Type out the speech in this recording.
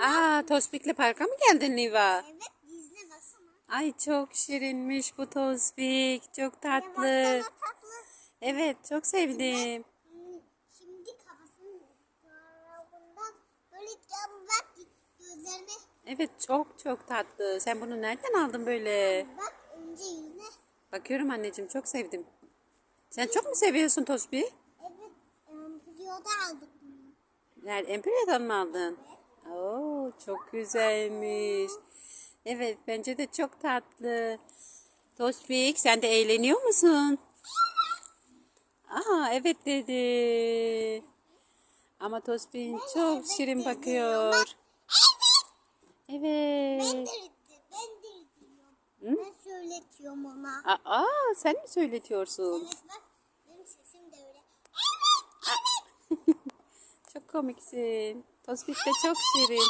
Aa Tospik'le parka mı geldin Niva? Evet dizine baksana. Ay çok şirinmiş bu Tospik. Çok tatlı. Evet çok sevdim. Şimdi kafasının tarafından böyle gel bak gözlerine Evet çok çok tatlı. Sen bunu nereden aldın böyle? bak önce yüzüne. Bakıyorum anneciğim çok sevdim. Sen çok mu seviyorsun Tospik? Evet em, videoda aldık bunu. Nerede? Empirya'dan mı aldın? Oo, çok güzelmiş. Evet, bence de çok tatlı. Tospik, sen de eğleniyor musun? Aa, evet dedi. Ama Tospik çok evet şirin dedi bakıyor. Evet. de ben de. Ben söyletiyorum ona. Aa, sen mi söyletiyorsun? Evet bak benim sesim de öyle. Çok komiksin. Tospik de çok şirin.